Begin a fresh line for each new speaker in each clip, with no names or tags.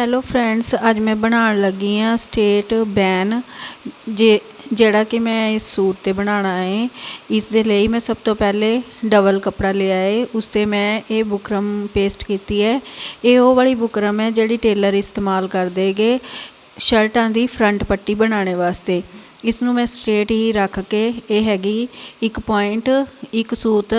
Hello friends ਅੱਜ ਮੈਂ ਬਣਾਉਣ ਲੱਗੀ ਆ ਸਟੇਟ ਬੈਨ ਜੇ ਜਿਹੜਾ ਕਿ ਮੈਂ ਇਸ ਸੂਟ ਤੇ ਬਣਾਉਣਾ ਹੈ, ਇਸ ਦੇ ਲਈ ਮੈਂ ਸਭ ਤੋਂ ਪਹਿਲੇ ਡਬਲ ਕੱਪੜਾ ਲਿਆ ਹੈ, ਉਸ ਤੇ ਮੈਂ ਇਹ ਬੁਕਰਮ ਪੇਸਟ ਕੀਤੀ ਹੈ। ਇਹ ਉਹ ਵਾਲੀ ਬੁਕਰਮ ਹੈ ਜਿਹੜੀ ਟੇਲਰ ਇਸਤੇਮਾਲ ਕਰਦੇਗੇ ਸ਼ਰਟਾਂ ਦੀ ਫਰੰਟ ਪੱਟੀ ਬਣਾਉਣੇ ਵਾਸਤੇ। ਇਸ ਨੂੰ ਮੈਂ ਸਟ੍ਰੇਟ ਹੀ ਰੱਖ ਕੇ, ਇਹ ਹੈਗੀ ਇੱਕ ਪੁਆਇੰਟ ਇੱਕ ਸੂਤ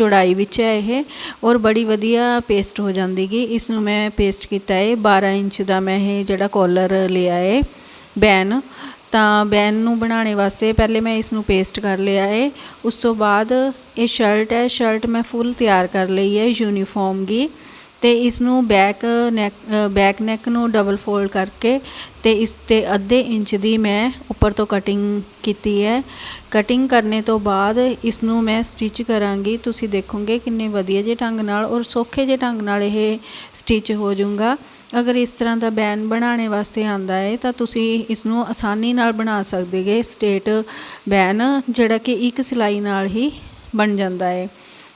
ਚੌੜਾਈ ਵਿੱਚ ਹੈ ਇਹ ਔਰ ਬੜੀ ਵਧੀਆ ਪੇਸਟ ਹੋ ਜਾਂਦੀਗੀ ਇਸ ਨੂੰ ਮੈਂ ਪੇਸਟ ਕੀਤਾ ਹੈ 12 ਇੰਚ ਦਾ ਮੈਂ ਇਹ ਜਿਹੜਾ ਕੋਲਰ ਲਿਆ ਹੈ ਬੈਨ। ਤਾਂ ਬੈਨ ਨੂੰ ਬਣਾਉਣੇ ਵਾਸਤੇ ਪਹਿਲੇ ਮੈਂ ਇਸ ਨੂੰ ਪੇਸਟ ਕਰ ਲਿਆ ਹੈ ਉਸ ਤੋਂ ਬਾਅਦ ਇਹ ਸ਼ਰਟ ਹੈ। ਸ਼ਰਟ ਮੈਂ ਫੁੱਲ ਤਿਆਰ ਕਰ ਲਈ ਹੈ ਯੂਨੀਫਾਰਮ ਦੀ ਅਤੇ ਇਸ ਨੂੰ ਬੈਕ ਨੈਕ ਬੈਕ ਨੈਕ ਨੂੰ ਡਬਲ ਫੋਲਡ ਕਰਕੇ ਅਤੇ ਇਸ ਤੇ ਅੱਧੇ ਇੰਚ ਦੀ ਮੈਂ ਉੱਪਰ ਤੋਂ ਕਟਿੰਗ ਕੀਤੀ ਹੈ। ਕਟਿੰਗ ਕਰਨੇ ਤੋਂ ਬਾਅਦ ਇਸ ਨੂੰ ਮੈਂ ਸਟਿਚ ਕਰਾਂਗੀ। ਤੁਸੀਂ ਦੇਖੋਗੇ ਕਿੰਨੇ ਵਧੀਆ ਜਿਹੇ ਢੰਗ ਨਾਲ ਔਰ ਸੌਖੇ ਜਿਹੇ ਢੰਗ ਨਾਲ ਇਹ ਸਟਿਚ ਹੋ ਜਾਊਗਾ। ਅਗਰ ਇਸ ਤਰ੍ਹਾਂ ਦਾ ਬੈਨ ਬਣਾਉਣੇ ਵਾਸਤੇ ਆਂਦਾ ਹੈ ਤਾਂ ਤੁਸੀਂ ਇਸ ਨੂੰ ਆਸਾਨੀ ਨਾਲ ਬਣਾ ਸਕਦੇ ਗੇ ਸਟੇਟ ਬੈਨ ਜਿਹੜਾ ਕਿ ਇੱਕ ਸਿਲਾਈ ਨਾਲ ਹੀ ਬਣ ਜਾਂਦਾ ਹੈ।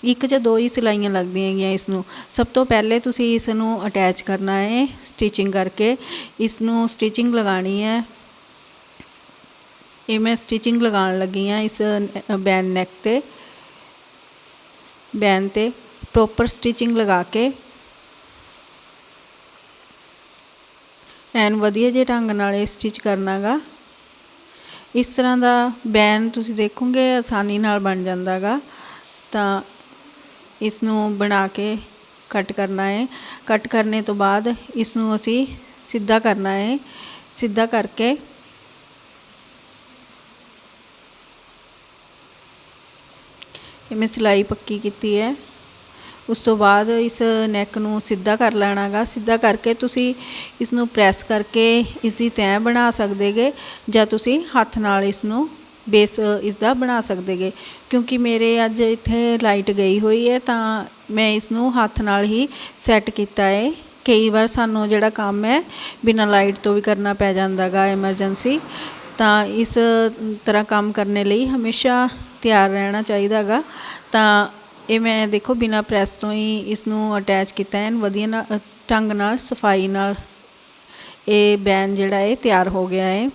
ਇੱਕ ਜਾਂ ਦੋ ਹੀ ਸਿਲਾਈਆਂ ਲੱਗਦੀਆਂ ਹੈਗੀਆਂ ਇਸ ਨੂੰ ਸਭ ਤੋਂ ਪਹਿਲੇ ਤੁਸੀਂ ਇਸ ਨੂੰ ਅਟੈਚ ਕਰਨਾ ਹੈ ਸਟਿਚਿੰਗ ਕਰਕੇ। ਇਸ ਨੂੰ ਸਟਿਚਿੰਗ ਲਗਾਣੀ ਹੈ। ਇਹ ਮੈਂ ਸਟਿਚਿੰਗ ਲਗਾਉਣ ਲੱਗੀ ਆ ਇਸ ਬੈਨ ਨੈਕ ਤੇ। ਬੈਨ ਤੇ ਪ੍ਰੋਪਰ ਸਟਿਚਿੰਗ ਲਗਾ ਕੇ। ਐਨ ਵਧੀਆ ਜੇ ਢੰਗ ਨਾਲ ਇਹ ਸਟਿਚ ਕਰਨਾਗਾ। ਇਸ ਤਰ੍ਹਾਂ ਦਾ ਬੈਨ ਤੁਸੀਂ ਦੇਖੋਗੇ, ਆਸਾਨੀ ਨਾਲ ਬਣ ਜਾਂਦਾਗਾ। ਤਾਂ ਇਸ ਨੂੰ ਬਣਾ ਕੇ ਕੱਟ ਕਰਨਾ ਹੈ। ਕੱਟ ਕਰਨੇ ਤੋਂ ਬਾਅਦ ਇਸ ਨੂੰ ਅਸੀਂ ਸਿੱਧਾ ਕਰਨਾ ਹੈ। ਸਿੱਧਾ ਕਰਕੇ ਇਹ ਮੈਂ ਸਿਲਾਈ ਪੱਕੀ ਕੀਤੀ ਹੈ। ਉਸ ਤੋਂ ਬਾਅਦ ਇਸ ਨੈਕ ਨੂੰ ਸਿੱਧਾ ਕਰ ਲੈਣਾਗਾ। ਸਿੱਧਾ ਕਰਕੇ ਤੁਸੀਂ ਇਸ ਨੂੰ ਪ੍ਰੈਸ ਕਰਕੇ ਇਸ ਦੀ ਤੈਅ ਬਣਾ ਸਕਦੇਗੇ ਜਾਂ ਤੁਸੀਂ ਹੱਥ ਨਾਲ ਇਸ ਨੂੰ ਬੇਸ ਇਸ ਦਾ ਬਣਾ ਸਕਦੇਗੇ। ਕਿਉਂਕਿ ਮੇਰੇ ਅੱਜ ਇੱਥੇ ਲਾਈਟ ਗਈ ਹੋਈ ਹੈ ਤਾਂ ਮੈਂ ਇਸ ਨੂੰ ਹੱਥ ਨਾਲ ਹੀ ਸੈੱਟ ਕੀਤਾ ਹੈ। ਕਈ ਵਾਰ ਸਾਨੂੰ ਜਿਹੜਾ ਕੰਮ ਹੈ, ਬਿਨਾਂ ਲਾਈਟ ਤੋਂ ਵੀ ਕਰਨਾ ਪੈ ਜਾਂਦਾਗਾ ਐਮਰਜੈਂਸੀ, ਤਾਂ ਇਸ ਤਰ੍ਹਾਂ ਕੰਮ ਕਰਨ ਲਈ ਹਮੇਸ਼ਾ ਤਿਆਰ ਰਹਿਣਾ ਚਾਹੀਦਾਗਾ। ਤਾਂ ਇਹ ਮੈਂ ਦੇਖੋ ਬਿਨਾਂ ਪ੍ਰੈਸ ਤੋਂ ਹੀ ਇਸ ਨੂੰ ਅਟੈਚ ਕੀਤਾ ਐਨ ਵਧੀਆ ਨਾਲ ਢੰਗ ਨਾਲ, ਸਫ਼ਾਈ ਨਾਲ ਇਹ ਬੈਨ ਜਿਹੜਾ ਹੈ ਤਿਆਰ ਹੋ ਗਿਆ ਹੈ।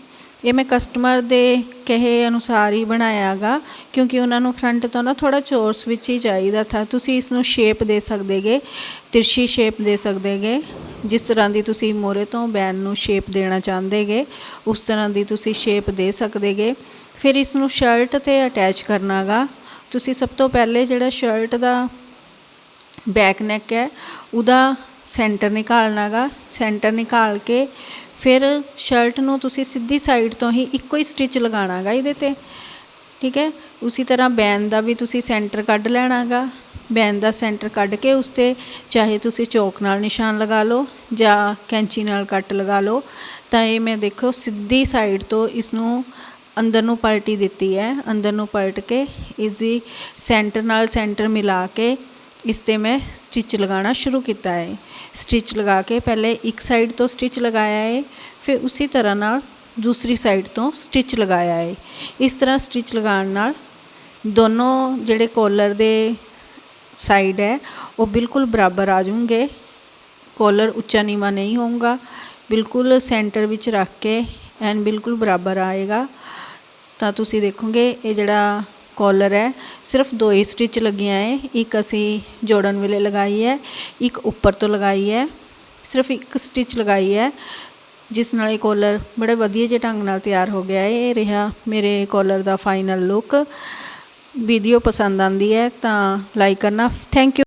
ਇਹ ਮੈਂ ਕਸਟਮਰ ਦੇ ਕਹੇ ਅਨੁਸਾਰ ਹੀ ਬਣਾਇਆਗਾ, ਕਿਉਂਕਿ ਉਹਨਾਂ ਨੂੰ ਫਰੰਟ ਤੋਂ ਨਾ ਥੋੜਾ ਚੋਰਸ ਵਿੱਚ ਹੀ ਚਾਹੀਦਾ ਥਾ। ਤੁਸੀਂ ਇਸ ਨੂੰ ਸ਼ੇਪ ਦੇ ਸਕਦੇਗੇ, ਤਿਰਛੀ ਸ਼ੇਪ ਦੇ ਸਕਦੇਗੇ। ਜਿਸ ਤਰ੍ਹਾਂ ਦੀ ਤੁਸੀਂ ਮੋਰੇ ਤੋਂ ਬੈਨ ਨੂੰ ਸ਼ੇਪ ਦੇਣਾ ਚਾਹੁੰਦੇਗੇ, ਉਸ ਤਰ੍ਹਾਂ ਦੀ ਤੁਸੀਂ ਸ਼ੇਪ ਦੇ ਸਕਦੇਗੇ। ਫਿਰ ਇਸ ਨੂੰ ਸ਼ਰਟ ਤੇ ਅਟੈਚ ਕਰਨਾਗਾ। ਤੁਸੀਂ ਸਭ ਤੋਂ ਪਹਿਲੇ ਜਿਹੜਾ ਸ਼ਰਟ ਦਾ ਬੈਕ ਨੈਕ ਹੈ, ਉਹਦਾ ਸੈਂਟਰ ਨਿਕਾਲਣਾਗਾ ਸੈਂਟਰ ਨਿਕਾਲ ਕੇ ਫਿਰ ਸ਼ਰਟ ਨੂੰ ਤੁਸੀਂ ਸਿੱਧੀ ਸਾਈਡ ਤੋਂ ਹੀ ਇੱਕੋ ਹੀ ਸਟਿਚ ਲਗਾਣਾਗਾ ਇਹਦੇ ਤੇ, ਠੀਕ ਹੈ? ਉਸੇ ਤਰ੍ਹਾਂ ਬੈਨ ਦਾ ਵੀ ਤੁਸੀਂ ਸੈਂਟਰ ਕੱਢ ਲੈਣਾਗਾ ਬੈਨ ਦਾ ਸੈਂਟਰ ਕੱਢ ਕੇ ਉਸ ਤੇ ਚਾਹੇ ਤੁਸੀਂ ਚੌਕ ਨਾਲ ਨਿਸ਼ਾਨ ਲਗਾ ਲਓ ਜਾਂ ਕੈਂਚੀ ਨਾਲ ਕੱਟ ਲਗਾ ਲਓ, ਤਾਂ ਇਹ ਮੈਂ ਦੇਖੋ ਸਿੱਧੀ ਸਾਈਡ ਤੋਂ ਇਸ ਨੂੰ ਅੰਦਰ ਨੂੰ ਪਲਟੀ ਦਿੱਤੀ ਹੈ, ਅੰਦਰ ਨੂੰ ਪਲਟ ਕੇ ਇਸ ਦੀ ਸੈਂਟਰ ਨਾਲ ਸੈਂਟਰ ਮਿਲਾ ਕੇ ਇਸ ਤੇ ਮੈਂ ਸਟਿਚ ਲਗਾਉਣਾ ਸ਼ੁਰੂ ਕੀਤਾ ਹੈ। ਸਟਿਚ ਲਗਾ ਕੇ ਪਹਿਲੇ ਇੱਕ ਸਾਈਡ ਤੋਂ ਸਟਿਚ ਲਗਾਇਆ ਹੈ, ਫਿਰ ਉਸੇ ਤਰ੍ਹਾਂ ਨਾਲ ਦੂਸਰੀ ਸਾਈਡ ਤੋਂ ਸਟਿਚ ਲਗਾਇਆ ਹੈ। ਇਸ ਤਰ੍ਹਾਂ ਸਟਿਚ ਲਗਾਉਣ ਨਾਲ ਦੋਨੋਂ ਜਿਹੜੇ ਕੋਲਰ ਦੇ ਸਾਈਡ ਹੈ, ਉਹ ਬਿਲਕੁਲ ਬਰਾਬਰ ਆ ਜਾਣਗੇ। ਕੋਲਰ ਉੱਚਾ ਨੀਵਾ ਨਹੀਂ ਹੋਊਗਾ, ਬਿਲਕੁਲ ਸੈਂਟਰ ਵਿੱਚ ਰੱਖ ਕੇ ਐਨ ਬਿਲਕੁਲ ਬਰਾਬਰ ਆਏਗਾ। ਤਾਂ ਤੁਸੀਂ ਦੇਖੋਗੇ, ਇਹ ਜਿਹੜਾ ਕਾਲਰ ਹੈ, ਸਿਰਫ ਦੋ ਹੀ ਸਟਿਚ ਲੱਗੀਆਂ ਹੈ, ਇੱਕ ਅਸੀਂ ਜੋੜਨ ਵੇਲੇ ਲਗਾਈ ਹੈ, ਇੱਕ ਉੱਪਰ ਤੋਂ ਲਗਾਈ ਹੈ, ਸਿਰਫ ਇੱਕ ਸਟਿਚ ਲਗਾਈ ਹੈ, ਜਿਸ ਨਾਲ ਇਹ ਕਾਲਰ ਬੜੇ ਵਧੀਆ ਜਿਹੇ ਢੰਗ ਨਾਲ ਤਿਆਰ ਹੋ ਗਿਆ ਹੈ, ਇਹ ਰਿਹਾ ਮੇਰੇ ਕਾਲਰ ਦਾ ਫਾਈਨਲ ਲੁੱਕ ਵੀਡੀਓ ਪਸੰਦ ਆਂਦੀ ਹੈ ਤਾਂ ਲਾਈਕ ਕਰਨਾ। Thank you